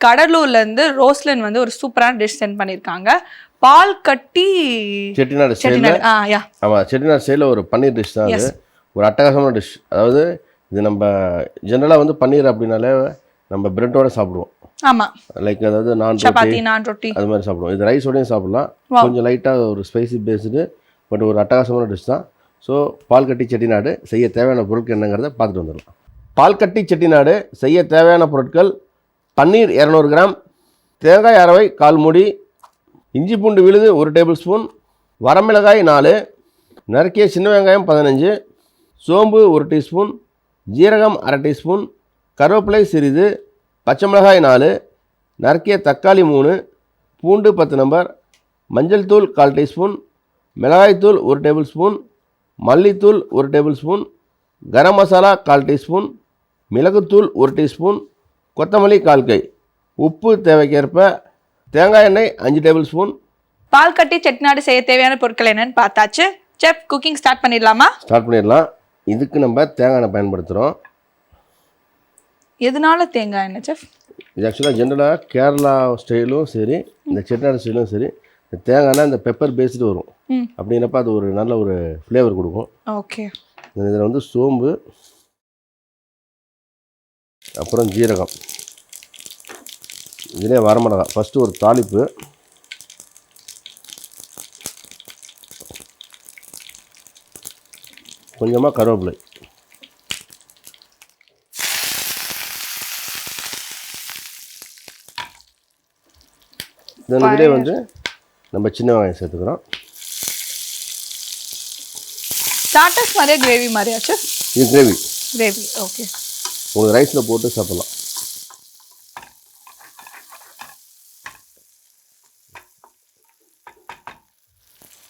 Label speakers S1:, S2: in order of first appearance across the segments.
S1: கடலூர்ல இருந்து ரோஸ்லன் வந்து ஒரு சூப்பரான டிஷ் சென்ட் பண்ணிருக்காங்க பால் கட்டி
S2: செட்டிநாடு
S1: செட்டிநாடு ஆ யா.
S2: ஆமாம் செட்டிநாடு ஸ்டைலில் ஒரு பன்னீர் டிஷ் தான் அது. ஒரு அட்டகாசமான டிஷ் அதாவது இது நம்ம ஜென்ரலாக வந்து பன்னீர் அப்படின்னாலே நம்ம பிரெட்டோட சாப்பிடுவோம்.
S1: ஆமா.
S2: லைக் அதாவது நான்
S1: சப்பாத்தி நான் ரொட்டி
S2: அது மாதிரி சாப்பிடுவோம். இது ரைஸோடையும் சாப்பிடலாம். கொஞ்சம் லைட்டாக ஒரு ஸ்பைசி பேஸ்டு பட் ஒரு அட்டகாசமான டிஷ் தான். ஸோ பால்கட்டி செட்டிநாடு செய்ய தேவையான பொருட்கள் என்னங்கிறத பார்த்துட்டு வந்துடலாம். பால்கட்டி செட்டிநாடு செய்ய தேவையான பொருட்கள் பன்னீர் இரநூறு கிராம் தேங்காய் அரவை கால் மூடி இஞ்சி பூண்டு விழுது ஒரு டேபிள் ஸ்பூன் வரமிளகாய் நாலு நறுக்கிய சின்ன வெங்காயம் பதினஞ்சு சோம்பு ஒரு டீஸ்பூன் ஜீரகம் அரை டீஸ்பூன் கருவேப்பிலை சிறிது பச்சை மிளகாய் நாலு நறுக்கிய தக்காளி மூணு பூண்டு பத்து நம்பர் மஞ்சள் தூள் கால் டீஸ்பூன் மிளகாய்த்தூள் ஒரு டேபிள் ஸ்பூன் மல்லித்தூள் ஒரு டேபிள் ஸ்பூன் கரம் மசாலா கால் டீஸ்பூன் மிளகுத்தூள் ஒரு டீஸ்பூன் கொத்தமல்லி கால் கை. உப்பு தேவைக்கேற்ப தேங்காய் எண்ணெய் அஞ்சு டேபிள் ஸ்பூன்.
S1: பால் கட்டி செட்டிநாடு செய்ய தேவையான பொருட்கள் என்னன்னு பார்த்தாச்சு. செஃப் குக்கிங் ஸ்டார்ட் பண்ணிடலாமா?
S2: ஸ்டார்ட் பண்ணிடலாம். இதுக்கு நம்ம தேங்காய் எண்ணெய் பயன்படுத்துகிறோம்
S1: எதனால தேங்காய் எண்ணெய் செஃப்
S2: இது ஆக்சுவலாக ஜென்ரலாக கேரளா ஸ்டைலும் சரி இந்த செட்டிநாடு ஸ்டைலும் சரி இந்த தேங்காய் எண்ணெய் இந்த பெப்பர் பேஸ்டு வரும்.
S1: ம்.
S2: அப்படின்னப்ப அது ஒரு நல்ல ஒரு ஃப்ளேவர் கொடுக்கும்.
S1: ஓகே
S2: இதில் வந்து சோம்பு அப்புறம் ஜீரகம். இதிலே வரமிளகா. ஃபஸ்ட்டு ஒரு தாளிப்பு. கொஞ்சமாக கருவேப்பிலை. இதன் இதிலே வந்து நம்ம சின்ன வெங்காயம் சேர்த்துக்கிறோம்.
S1: ஸ்டார்டர்ஸ் மாதிரியா கிரேவி மாதிரியா செஃப்
S2: இது கிரேவி
S1: கிரேவி ஓகே
S2: உங்களுக்கு ரைஸில் போட்டு சாப்பிட்லாம்.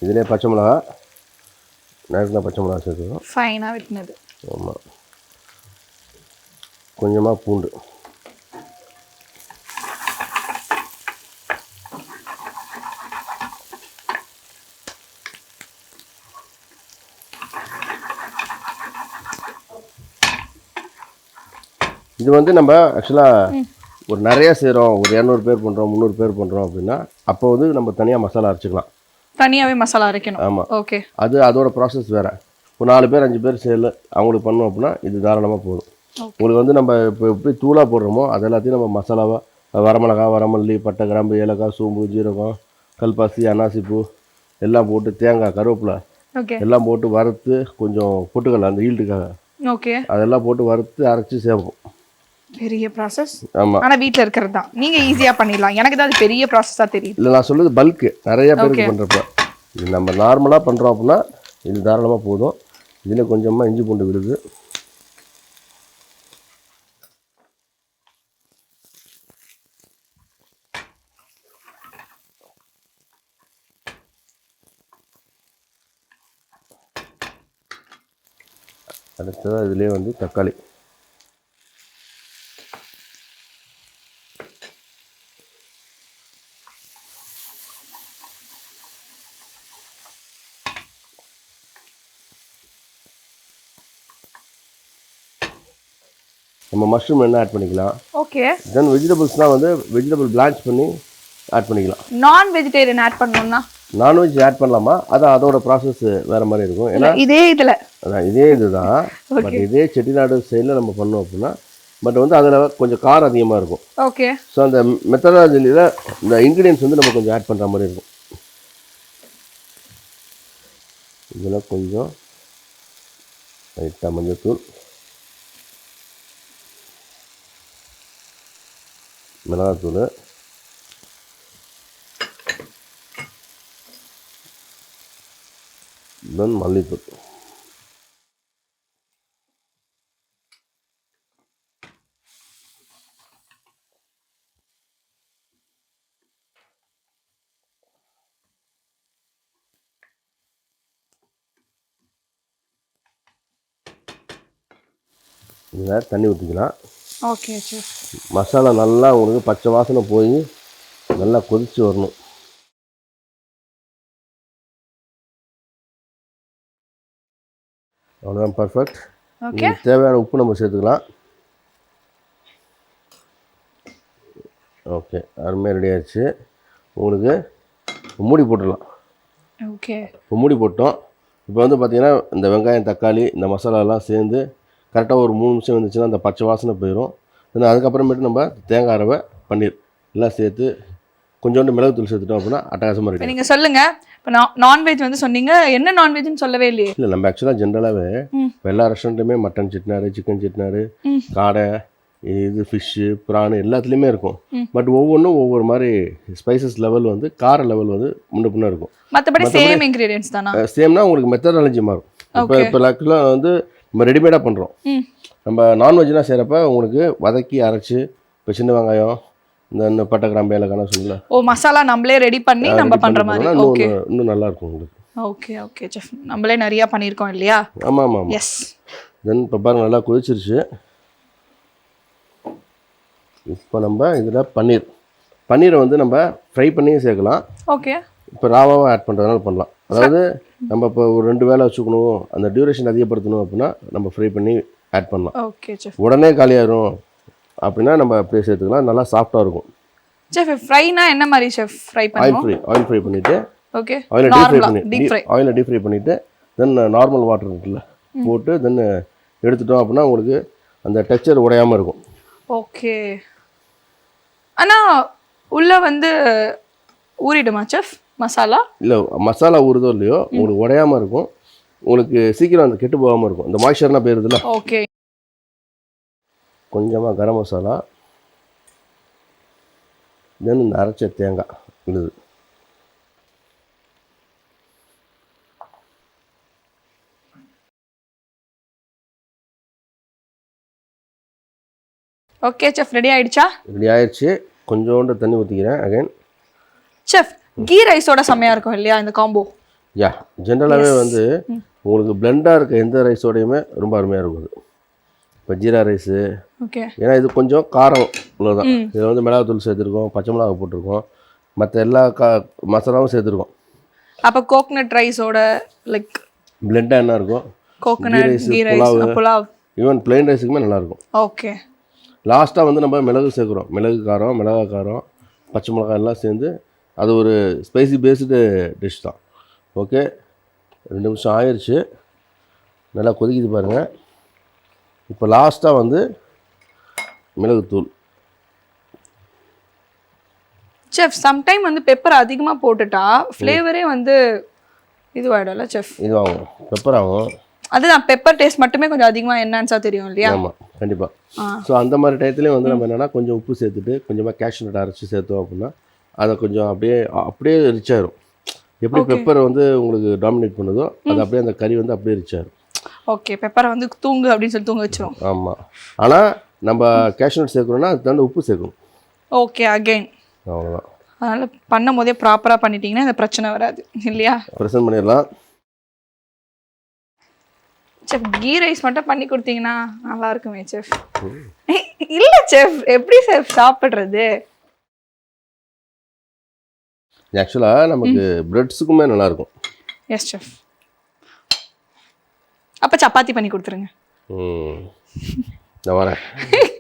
S2: இதிலே பச்சை மிளகா நேரத்தில் பச்சை மிளகா சேர்த்துக்கிறோம்
S1: ஃபைனாக வெட்டினது.
S2: ஆமாம் கொஞ்சமாக பூண்டு. இது வந்து நம்ம ஆக்சுவலாக ஒரு நிறைய செய்கிறோம் ஒரு இரநூறு பேர் பண்ணுறோம் முந்நூறு பேர் பண்ணுறோம் அப்படின்னா அப்போ வந்து நம்ம தனியாக மசாலா அரைச்சிக்கலாம்.
S1: தனியாவே மசாலா அரைக்கணும்.
S2: ஆமாம்
S1: ஓகே.
S2: அது அதோட ப்ராசஸ் வேறு. இப்போ நாலு பேர் அஞ்சு பேர் செய்யல அவங்களுக்கு பண்ணோம் அப்படின்னா இது தாராளமாக போதும். உங்களுக்கு வந்து நம்ம இப்போ எப்படி தூளாக போடுறோமோ அது எல்லாத்தையும் நம்ம மசாலாவாக வரமிளகா வரமல்லி பட்டை கிராம்பு ஏலக்காய் சோம்பு ஜீரகம் கல்பாசி அன்னாசிப்பூ எல்லாம் போட்டு தேங்காய் கருவேப்பிலை
S1: ஓகே.
S2: எல்லாம் போட்டு வறுத்து கொஞ்சம் பொட்டுக்கடலை அந்த ஈல்டுக்காக
S1: ஓகே.
S2: அதெல்லாம் போட்டு வறுத்து அரைச்சி சேர்ப்போம்.
S1: பெரிய ப்ராசஸ்
S2: ஆமாம்
S1: ஆனா வீட்ல இருக்கிறது தான் நீங்க ஈஸியா பண்ணிடலாம். எனக்கு தான் அது பெரிய ப்ராசஸா தெரியுது.
S2: இல்லை நான் சொல்லுது பல்க்கு நிறைய பேருக்கு. பண்ணுறப்ப இது நம்ம நார்மலாக பண்ணுறோம் அப்படின்னா இது தாராளமாக போதும். இதில் கொஞ்சமாக இஞ்சி பூண்டு விழுது. அடுத்ததாக இதுலேயே வந்து தக்காளி. நம்ம மஷ்ரூம் என்ன ஆட் பண்ணிக்கலாம்.
S1: ஓகே
S2: தென் வெஜிடபிள்ஸ்லாம் வந்து வெஜிடபிள் பிளான்ச் பண்ணி ஆட் பண்ணிக்கலாம்.
S1: நான் வெஜிடேரியன் ஆட் பண்ணணும்னா?
S2: நான்வெஜ் ஆட் பண்ணலாமா? அது அதோட ப்ராசஸ் வேறு மாதிரி இருக்கும். ஏன்னா
S1: இதே இதுல.
S2: அதான் இதே இதுதான். பட் இதே செட்டிநாடு ஸ்டைலில் நம்ம பண்ணோம் அப்படின்னா பட் வந்து அதில் கொஞ்சம் காரம் அதிகமாக இருக்கும்.
S1: ஓகே
S2: ஸோ அந்த மெத்தடாலஜியில் இந்த இன்க்ரீடியன்ஸ் வந்து நம்ம கொஞ்சம் ஆட் பண்ணுற மாதிரி இருக்கும். இதில் கொஞ்சம் லைட்டாக மஞ்சத்தூள். மிளகாத்தூள். தென் மல்லித்தூள். இதில் தண்ணி ஊற்றிக்கலாம்
S1: ஓகே
S2: மசாலா நல்லா உங்களுக்கு பச்சை வாசனை போய் நல்லா கொதிச்சு வரணும். அவ்வளோதான் பர்ஃபெக்ட் தேவையான உப்பு நம்ம சேர்த்துக்கலாம். ஓகே அருமையாக ரெடி ஆயிடுச்சு. உங்களுக்கு மூடி போட்டுடலாம்.
S1: ஓகே
S2: இப்போ மூடி போட்டோம். இப்போ வந்து பார்த்தீங்கன்னா இந்த வெங்காயம் தக்காளி இந்த மசாலாலாம் சேர்ந்து கரெக்டாக ஒரு மூணு நிமிஷம் வந்துச்சுன்னா அந்த பச்சை வாசனை போயிடும் தென் அதுக்கப்புறமேட்டு நம்ம தேங்காய் ரவை பன்னீர் எல்லாம் சேர்த்து கொஞ்சோண்டு மிளகு தூள் சேர்த்துட்டோம் அப்படின்னா அட்டகாசமாக
S1: இப்போ
S2: ரெடி
S1: நீங்க சொல்லுங்க. இப்போ நான்வெஜ் வந்து சொன்னீங்க. என்ன நான்வெஜ்னு சொல்லவே இல்லையே.
S2: இல்லை நம்ம ஆக்சுவலாக ஜென்ரலாகவே. இப்போ எல்லா ரெஸ்டாரண்ட்டுமே மட்டன் செட்டினாரு சிக்கன் செட்டினாரு
S1: ம்.
S2: காடை இது ஃபிஷ்ஷு ப்ரான் எல்லாத்துலேயுமே இருக்கும். பட் ஒவ்வொன்றும் ஒவ்வொரு மாதிரி ஸ்பைசஸ் லெவல் வந்து கார லெவல் வந்து முன்ன பின்ன இருக்கும்.
S1: மத்தபடி- சேம் இன்கிரீடியன்ஸ் தானா?
S2: சேம்னா உங்களுக்கு மெத்தடாலஜி மாறும். இப்போ. இப்போ லக்கில் வந்து நம்ம ரெடிமேடாக பண்ணுறோம் நம்ம நான்வெஜ்லாம் செய்கிறப்ப உங்களுக்கு வதக்கி அரைச்சி இப்போ சின்ன வெங்காயம் இந்த இந்த பட்டை கிராம்பு ஏலக்கான சொல்லல
S1: ஓ மசாலா நம்மளே ரெடி பண்ணி நம்ம பண்ற மாதிரி?
S2: இன்னும்
S1: ஓகே.
S2: இன்னும் நல்லா இருக்கும் உங்களுக்கு.
S1: Okay okay chef. நம்மளே நிறைய பண்ணியிருக்கோம் இல்லையா?
S2: ஆமாம் ஆமாம் ஆமாம்
S1: எஸ்
S2: தென் இப்போ பாருங்க நல்லா கொதிச்சிருச்சு. இப்போ நம்ம இதில் பன்னீர். பன்னீரை வந்து நம்ம ஃப்ரை பண்ணியும் சேர்க்கலாம்.
S1: ஓகே.
S2: இப்போ ராவாவும் ஆட் பண்ணுறதுனால பண்ணலாம். அதாவது நம்ம இப்போ ஒரு ரெண்டு வேளை வச்சுக்கணும் அந்த டியூரேஷன் அதிகப்படுத்தணும் அப்படின்னா நம்ம ஃப்ரை பண்ணி ஆட் பண்ணலாம்.
S1: ஓகே செஃப்
S2: உடனே காலியாயிரும் அப்படின்னா நம்ம அப்படியே சேர்த்துக்கலாம். நல்லா சாஃப்டாக இருக்கும்.
S1: செஃப் ஃப்ரைனா என்ன மாதிரி chef fry
S2: oil fry oil fry பண்ணிவிட்டு
S1: ஓகே
S2: ஆயிலை டீப் ஃப்ரை பண்ணி ஆயிலை டீப் ஃப்ரை பண்ணிவிட்டு தென் நார்மல் வாட்டர் இருக்குல்ல போட்டு தென் எடுத்துட்டோம் அப்படின்னா உங்களுக்கு அந்த டெக்ஸ்சர் உடையாமல் இருக்கும்.
S1: ஓகே ஆனா உள்ள வந்து ஊறிடுமா செஃப் மசாலா?
S2: இல்லை மசாலா ஊறுதோ இல்லையோ உங்களுக்கு உடையாமல் இருக்கும். உங்களுக்கு சீக்கிரம் அந்த கெட்டு போகாமல் இருக்கும். இந்த மாய்ச்சர்னா போயிருதுல
S1: ஓகே.
S2: கொஞ்சமாக கரம் மசாலா தென் இந்த அரைச்ச தேங்காய் விழுது.
S1: ஓகே செஃப் ரெடி ஆயிடுச்சா?
S2: ரெடி ஆயிடுச்சு. கொஞ்சோண்டு தண்ணி ஊற்றிக்கிறேன் அகைன்
S1: செஃப் கீ ரைஸோட செம்மையா இருக்கும் இல்லையா இந்த காம்போ
S2: யா ஜென்ரலாகவே. வந்து. உங்களுக்கு பிளெண்டாக இருக்க எந்த ரைஸோடையுமே ரொம்ப அருமையாக இருக்கும் இப்போ ஜீரா ரைஸு.
S1: ஓகே.
S2: ஏன்னா இது கொஞ்சம் காரம்
S1: ம்.
S2: இதில் வந்து மிளகாத்தூள் சேர்த்துருக்கோம் பச்சை மிளகா போட்டிருக்கோம். மற்ற எல்லா கா மசாலாவும் சேர்த்துருக்கோம்.
S1: அப்ப கோகனட் ரைஸோட லைக்
S2: பிளெண்டாக என்ன இருக்கும்?
S1: Coconut
S2: rice,
S1: ghee rice
S2: pulao. Even plain ரைஸுக்குமே நல்லாயிருக்கும்
S1: ஓகே.
S2: லாஸ்ட்டாக வந்து நம்ம மிளகு சேர்க்குறோம். மிளகு காரம் மிளகா காரம் பச்சை மிளகாய் எல்லாம் சேர்ந்து அது ஒரு ஸ்பைசி பேஸ்டு டிஷ் தான். ஓகே ரெண்டு நிமிஷம் ஆயிடுச்சு நல்லா கொதிக்குது பாருங்கள் இப்போ லாஸ்ட்டாக வந்து மிளகுத்தூள்.
S1: செஃப் சம்டைம் வந்து பெப்பர் அதிகமா போட்டுட்டா ஃப்ளேவரே வந்து இதுவாயிடும்ல செஃப்
S2: இதுவாகும். பெப்பர் ஆகும்.
S1: அதுதான் பெப்பர் டேஸ்ட் மட்டுமே கொஞ்சம் அதிகமா என்னன்ஸா தெரியும் இல்லையா?
S2: ஆமாம் கண்டிப்பாக ஸோ அந்த மாதிரி டயத்துலேயும் வந்து நம்ம என்னென்னா கொஞ்சம் உப்பு சேர்த்துட்டு கொஞ்சமாக கேஷ்யூ நட் அரைச்சி சேர்த்தோம் அப்படின்னா அதை கொஞ்சம் அப்படியே அப்படியே ரிச் ஆயிரும். எப்படி. பெப்பர் வந்து உங்களுக்கு டாமினேட் பண்ணுதோ அது அப்படியே அந்த கறி வந்து அப்படியே ரிச் ஆயிரும்.
S1: ஓகே பெப்பரை வந்து தூங்கு அப்படின்னு சொல்லி தூங்க வச்சிரும்.
S2: ஆமாம் ஆனால் நம்ம கேஷ்யூ நட் சேர்க்குறோன்னா அதுக்கு தகுந்த உப்பு சேர்க்கணும்.
S1: ஓகே அகைன்
S2: அவ்வளோதான்
S1: அதனால பண்ணும் போதே ப்ராப்பரா பண்ணிட்டீங்கன்னா இந்த பிரச்சனை வராது இல்லையா?
S2: ப்ரெசென்ட் பண்ணிடலாம்.
S1: செஃப் கீ ரைஸ் மட்டும் பண்ணி கொடுத்தீங்கன்னா நல்லா இருக்குமே செஃப் இல்ல செஃப் எப்படி செஃப் சாப்பிடுறது?
S2: ஆக்சுவலாக நமக்கு பிரெட்ஸுக்குமே நல்லாயிருக்கும்
S1: எஸ் செஃப் அப்ப சப்பாத்தி பண்ணி கொடுத்துருங்க.
S2: ம். நான் வரேன்.